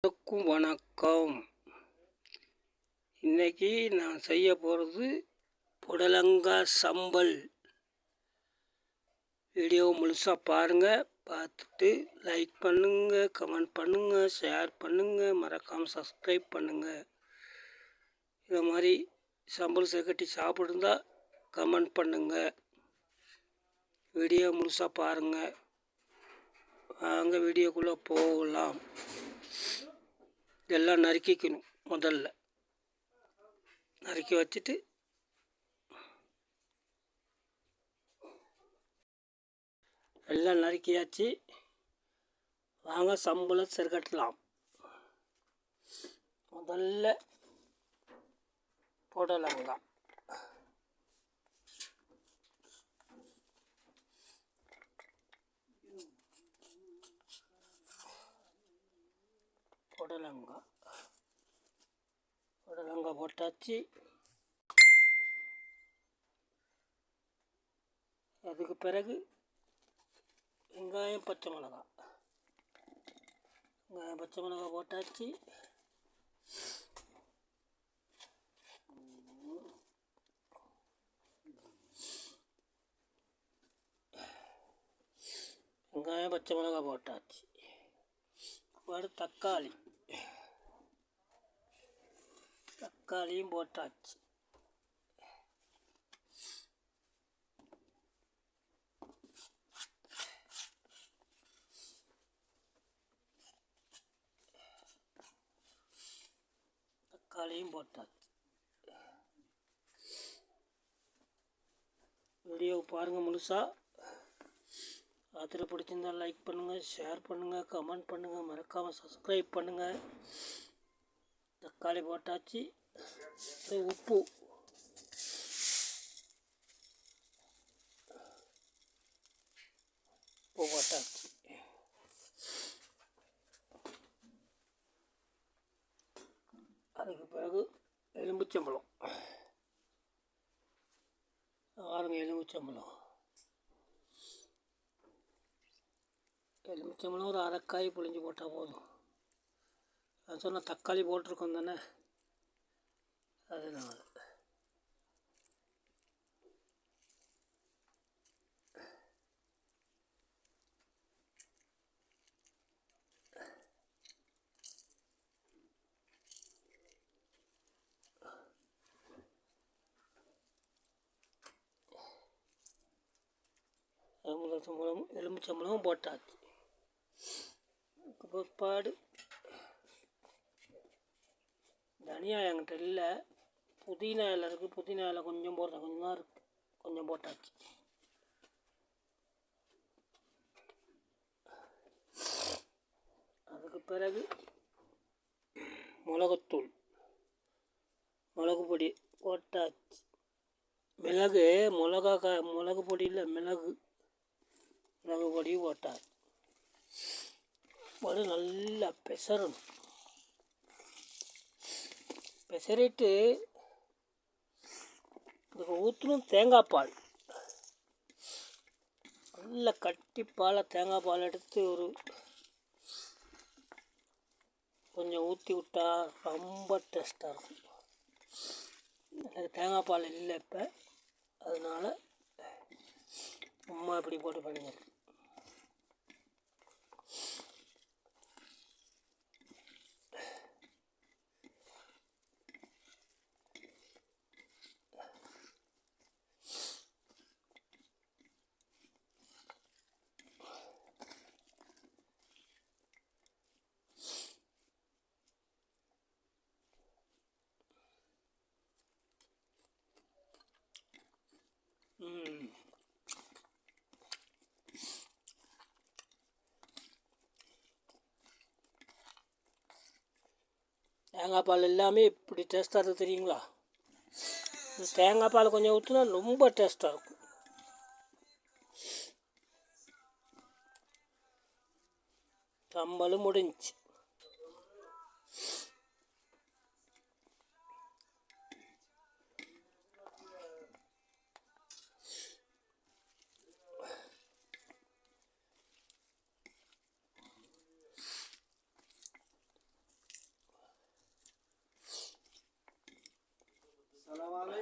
அனைவருக்கும் வணக்கம். இன்னைக்கு நான் செய்ய போகிறது புடலங்காய் சம்பல். வீடியோ முழுசாக பாருங்கள் பார்த்துட்டு லைக் பண்ணுங்கள் கமெண்ட் பண்ணுங்கள் ஷேர் பண்ணுங்கள் மறக்காமல் சப்ஸ்கிரைப் பண்ணுங்கள் இதை மாதிரி சம்பல் சேர்க்கட்டி சாப்பிடுந்தா கமெண்ட் பண்ணுங்கள் வீடியோ முழுசாக பாருங்கள் வாங்க வீடியோக்குள்ளே போகலாம். இதெல்லாம் நறுக்கிக்கணும் முதல்ல. நறுக்கி வச்சுட்டு எல்லாம் நறுக்கியாச்சு. வாங்க சம்பளம் செருக்கட்டலாம் முதல்ல புடலங்காய் புடலங்காய் புடலங்காய் போட்டாச்சு. அதுக்கு பிறகு வெங்காயம் பச்சை மிளகா. வெங்காயம் பச்சை மிளகா போட்டாச்சு. வெங்காயம் பச்சை மிளகா போட்டாச்சு. அப்புறம் தக்காளி. தக்காளியும் போட்டாச்சு. தக்காளியும் போட்டாச்சு. வீடியோ பாருங்கள் முழுசாக அதில் பிடிச்சிருந்தா லைக் பண்ணுங்கள் ஷேர் பண்ணுங்கள் கமெண்ட் பண்ணுங்கள் மறக்காமல் சப்ஸ்கிரைப் பண்ணுங்கள் தக்காளி போட்டாச்சு. உப்பு உப்பு போட்டாச்சு அதுக்கு பிறகு எலும்புச்சம்பழம் ஆறுங்க எலும்புச்சம்பழம் எலுமிச்சம்பழம் ஒரு அரைக்காய் புளிஞ்சு போட்டால் போதும். நான் சொன்ன தக்காளி போட்டிருக்கோம் தானே? அதனால். எலுமிச்சம்பழம் எலும்புச்சம்பளமும் போட்டாச்சு. பிற்பாடு தனியா என்கிட்ட இல்லை. புதினா இலை இருக்குது புதினா இலை கொஞ்சம் போடுறேன். கொஞ்சம் தான் இருக்குது கொஞ்சம் போட்டாச்சு. அதுக்கு பிறகு மிளகுத்தூள். மிளகு பொடி போட்டாச்சு. மிளகு மிளகா கா மிளகு பொடியில் மிளகு. மிளகு பொடி போட்டாச்சு. போட்டு நல்லா பெசரணும் பெசரிட்டு இதுக்கு ஊற்றணும் தேங்காய் பால். நல்ல கட்டி பாலை தேங்காய் பால் எடுத்து ஒரு கொஞ்சம் ஊற்றி விட்டா ரொம்ப டேஸ்ட்டாக இருக்கும். எனக்கு தேங்காய் பால் இல்லை இப்போ. அதனால் அம்மா இப்படி போட்டு பண்ணிங்க தேங்காய் பால் எல்லாமே இப்படி டேஸ்ட்டாக இருக்குது தெரியுங்களா? தேங்காய் பால் கொஞ்சம் ஊற்றினா ரொம்ப டேஸ்ட்டாக இருக்கும். சம்பளம் முடிஞ்சு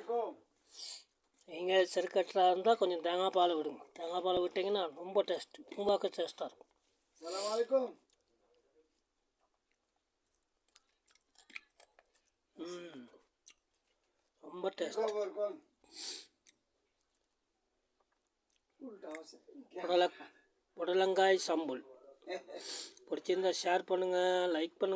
இருக்கும் நீங்கள் செருக்கட்டாக இருந்தால் கொஞ்சம் தேங்காய் பாலை விடுங்க. தேங்காய் பாலை விட்டிங்கன்னா ரொம்ப டேஸ்ட் பூம்பாக்க டேஸ்ட்டாக இருக்கும். ரொம்ப டேஸ்ட் இருக்கும்? புடலங்காய் சம்பல். பிடிச்சிருந்தா ஷேர் பண்ணுங்கள் லைக் பண்ணுங்கள்